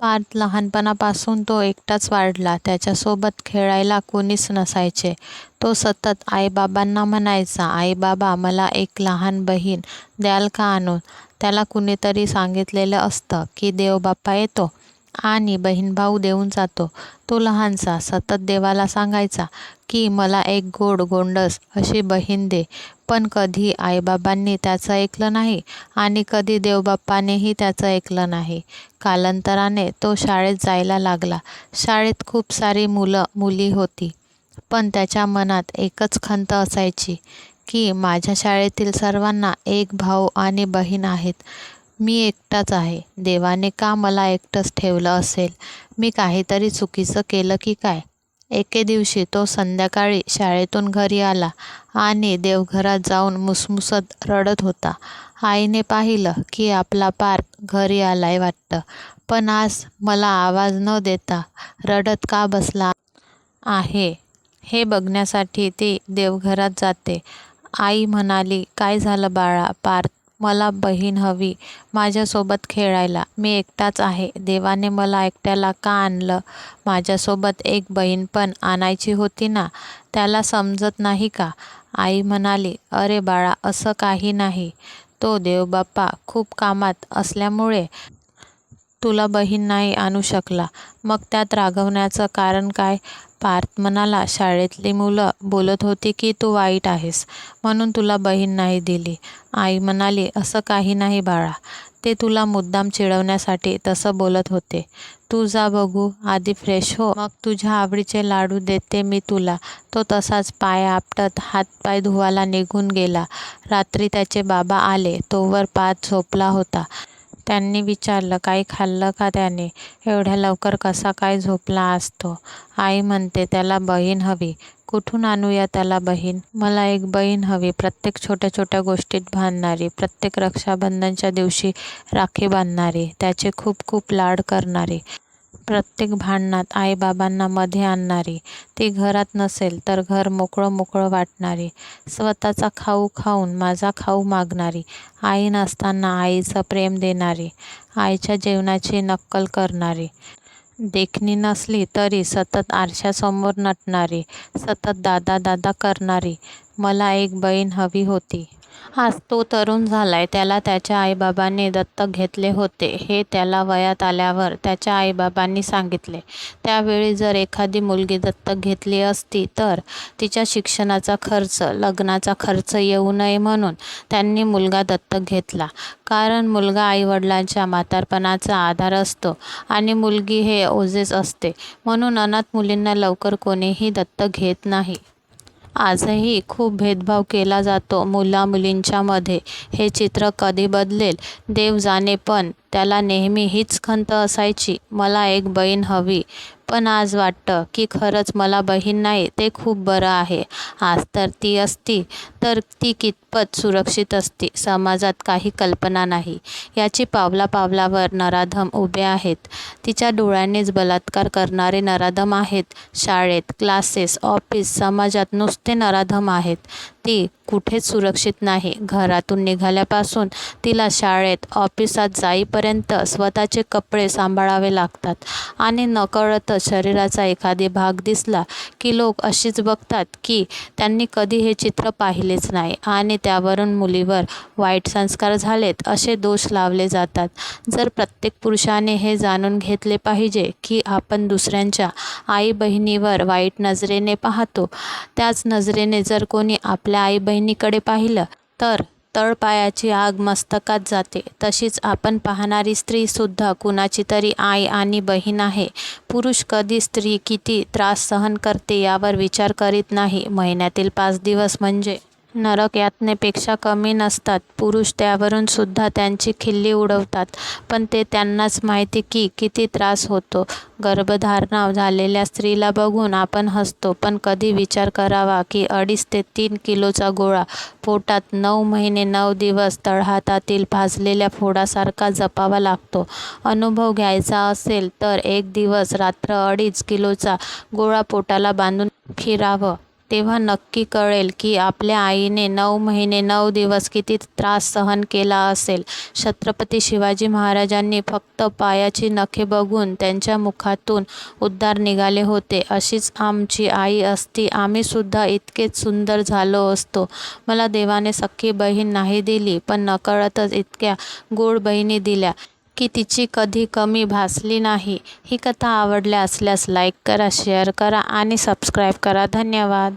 पार्थ लहानपणापासून तो एकटाच वाढला. त्याच्यासोबत खेळायला कोणीच नसायचे. तो सतत आईबाबांना म्हणायचा, आईबाबा मला एक लहान बहीण द्याल का आणून? त्याला कुणीतरी सांगितलेलं असतं की देवबाप्पा येतो आणि बहीण-भाऊ देऊन जातो. तो लहानसा सतत देवाला सांगायचा की मला एक गोड गोंडस अशी बहीण दे. पण कधी आईबाबांनी त्याचं ऐकलं नाही आणि कधी देवबाप्पानेही त्याचं ऐकलं नाही. कालांतराने तो शाळेत जायला लागला. शाळेत खूप सारी मुलं-मुली होती. पण त्याच्या मनात एकच खंत असायची की माझ्या शाळेतील सर्वांना एक भाऊ आणि बहीण आहेत. मी एकटाच आहे. देवाने का मला एकटंच ठेवलं असेल? मी काहीतरी चुकीचं केलं की काय? एके दिवशी तो संध्याकाळी शाळेतून घरी आला आणि देवघरात जाऊन मुसमुसत रडत होता. आईने पाहिलं की आपला पार्थ घरी आलाय वाटतं. पण आज मला आवाज न देता रडत का बसला आहे हे बघण्यासाठी ती देवघरात जाते. आई म्हणाली, काय झालं बाळा? पार्थ, मला बहीण हवी माझ्यासोबत खेळायला. मी एकटाच आहे. देवाने मला एकट्याला का आणलं? माझ्यासोबत एक बहीण पण आणायची होती ना? त्याला समजत नाही का? आई म्हणाली, अरे बाळा, असं काही नाही. तो देवबाप्पा खूप कामात असल्यामुळे तुला बहीण नाही आणू शकला. मग त्यात रागवण्याचं कारण काय? पार्थ म्हणाला, शाळेतली मुलं बोलत होती की तू वाईट आहेस म्हणून तुला बहीण नाही दिली. आई म्हणाली, असं काही नाही बाळा. ते तुला मुद्दाम चिडवण्यासाठी तसं बोलत होते. तू जा बघू आधी फ्रेश हो, मग तुझ्या आवडीचे लाडू देते मी तुला. तो तसाच पाय आपटत हातपाय धुवायला निघून गेला. रात्री त्याचे बाबा आले तोवर पाच झोपला होता. त्यांनी विचारलं, काही खाल्लं का त्याने? एवढ्या लवकर कसा काय झोपला आज तो? आई म्हणते, त्याला बहीण हवी. कुठून आणूया त्याला बहीण? मला एक बहीण हवी. प्रत्येक छोट्या-छोट्या गोष्टीत बांधणारी प्रत्येक रक्षाबंधनच्या दिवशी राखी बांधणारी, त्याचे खूप-खूप लाड करणारी, प्रत्येक भांडणात आईबाबांना मध्ये आणणारी, ती घरात नसेल तर घर मोकळं-मोकळं वाटणारी, स्वतःचा खाऊ खाऊन माझा खाऊ मागणारी, आई नसताना आईचं प्रेम देणारी, आईच्या जेवणाची नक्कल करणारी, देखणी नसली तरी सतत आरशासमोर नटणारी, सतत दादा-दादा करणारी. मला एक बहीण हवी होती. आज तो तरुण झालाय. त्याला त्याच्या आईबाबांनी दत्तक घेतले होते हे त्याला वयात आल्यावर त्याच्या आईबाबांनी सांगितले. त्यावेळी जर एखादी मुलगी दत्तक घेतली असती तर तिच्या शिक्षणाचा खर्च, लग्नाचा खर्च येऊ नये म्हणून त्यांनी मुलगा दत्तक घेतला. कारण मुलगा आईवडिलांच्या म्हातारपणाचा आधार असतो आणि मुलगी हे ओझेच असते म्हणून अनाथ मुलींना लवकर कोणीही दत्तक घेत नाही. आजही खूप भेदभाव केला जातो मुला-मुलींच्यामध्ये. हे चित्र कधी बदलेल देव जाणे पण त्याला नेहमी हीच खंत असायची, मला एक बहीण हवी. पण आज वाटतं की खरंच मला बहीण नाही ते खूप बरं आहे. आज तर ती असती तर ती कितपत सुरक्षित असती समाजात काही कल्पना नाही याची पावला-पावलावर नराधम उभे आहेत. तिच्या डोळ्यांनीच बलात्कार करणारे नराधम आहेत. शाळेत, क्लासेस, ऑफिस, समाजात नुसते नराधम आहेत. ती कुठेच सुरक्षित नाही. घरातून निघाल्यापासून तिला शाळेत, ऑफिसात जाईपर्यंत स्वतःचे कपडे सांभाळावे लागतात आणि नकळतच शरीराचा एखादी भाग दिसला की लोक अशीच बघतात की त्यांनी कधी हे चित्र पाहिलेच नाही आणि त्यावरून मुलीवर वाईट संस्कार झालेत असे दोष लावले जातात. जर प्रत्येक पुरुषाने हे जाणून घेतले पाहिजे की आपण दुसऱ्यांच्या आई-बहिणीवर वाईट नजरेने पाहतो, त्याच नजरेने जर कोणी आपल्या आई-बहिणीकडे पाहिलं तर तळपायाची आग मस्तकात जाते. तशीच आपण पाहणारी स्त्री सुद्धा कुणाचीतरी आई आणि बहीण आहे. पुरुष कधी स्त्री किती त्रास सहन करते यावर विचार करीत नाही. महिन्यातील पाच दिवस म्हणजे नरक यातनेपेक्षा कमी नसतात. पुरुष त्यावरून सुद्धा त्यांची खिल्ली उडवतात. पण ते त्यांनाच माहिती की किती त्रास होतो. गर्भधारणा झालेल्या स्त्रीला बघून आपण हसतो पण कधी विचार करावा की अडीच ते तीन किलोचा गोळा पोटात नऊ महिने नऊ दिवस तळहातातील भाजलेल्या फोडासारखा जपावा लागतो. अनुभव घ्यायचा असेल तर एक दिवस रात्र अडीच किलोचा गोळा पोटाला बांधून फिरावं. तेव्हा नक्की कळेल की आपल्या आईने नऊ महिने नऊ दिवस किती त्रास सहन केला असेल. छत्रपती शिवाजी महाराजांनी फक्त पायाची नखे बघून त्यांच्या मुखातून उद्धार निघाले होते. अशीच आमची आई असती. आम्हीसुद्धा इतकेच सुंदर झालो असतो. मला देवाने सख्खी बहीण नाही दिली पण नकळतच इतक्या गोड बहिणी दिल्या की तिची कधी कमी भासली नाही. ही कथा आवडल्या असल्यास लाईक करा शेअर करा आणि सबस्क्राईब करा. धन्यवाद.